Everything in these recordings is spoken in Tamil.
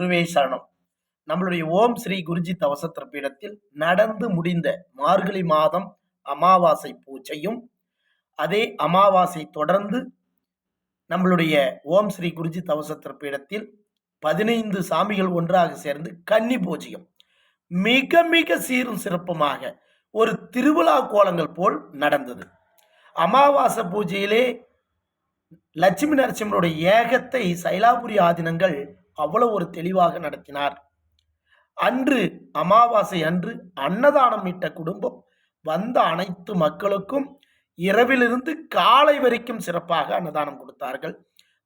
குருவே சரணம். நம்மளுடைய ஓம் ஸ்ரீ குருஜி தவசத்திர பீடத்தில் நடந்து முடிந்த மார்கழி மாதம் அமாவாசை பூஜையும் அதே அமாவாசை தொடர்ந்து நம்மளுடைய ஓம் ஸ்ரீ குருஜி தவசத்திர பீடத்தில் பதினைந்து சாமிகள் ஒன்றாக சேர்ந்து கன்னி பூஜையும் மிக மிக சீரும் சிறப்புமாக ஒரு திருவிழா கோலங்கள் போல் நடந்தது. அமாவாசை பூஜையிலே லட்சுமி நரசிம்மனுடைய ஏகத்தை சைலாபுரி ஆதினங்கள் அவ்வளவு ஒரு தெளிவாக நடத்தினார். அன்று அமாவாசை அன்று அன்னதானம் இட்ட குடும்பம் வந்த அனைத்து மக்களுக்கும் இரவிலிருந்து காலை வரைக்கும் சிறப்பாக அன்னதானம் கொடுத்தார்கள்.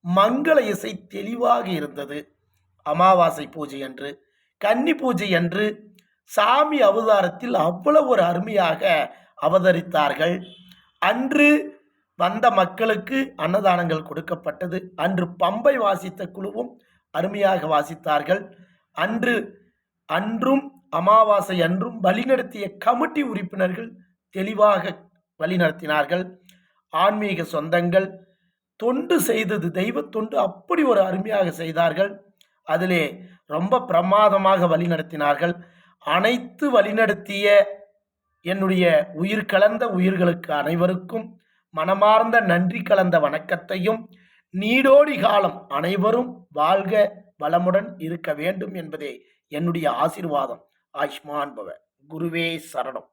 மங்கள இசை தெளிவாக இருந்தது. அமாவாசை பூஜை அன்று கன்னி பூஜை அன்று சாமி அவதாரத்தில் அவ்வளவு ஒரு அருமையாக அவதரித்தார்கள். அன்று வந்த மக்களுக்கு அன்னதானங்கள் கொடுக்கப்பட்டது. அன்று பம்பை வாசித்த குழுவும் அருமையாக வாசித்தார்கள். அன்று அன்றும் அமாவாசை அன்றும் வழிநடத்திய கமிட்டி உறுப்பினர்கள் தெளிவாக வழிநடத்தினார்கள். ஆன்மீக சொந்தங்கள் தொண்டு செய்தது தெய்வ தொண்டு அப்படி ஒரு அருமையாக செய்தார்கள். அதிலே ரொம்ப பிரமாதமாக வழிநடத்தினார்கள். அனைத்து வழிநடத்திய என்னுடைய உயிர் கலந்த உயிர்களுக்கு அனைவருக்கும் மனமார்ந்த நன்றி கலந்த வணக்கத்தையும் நீடோடி காலம் அனைவரும் வாழ்க வளமுடன் இருக்க வேண்டும் என்பதே என்னுடைய ஆசிர்வாதம். ஆயுஷ்மான் பவ. குருவே சரணம்.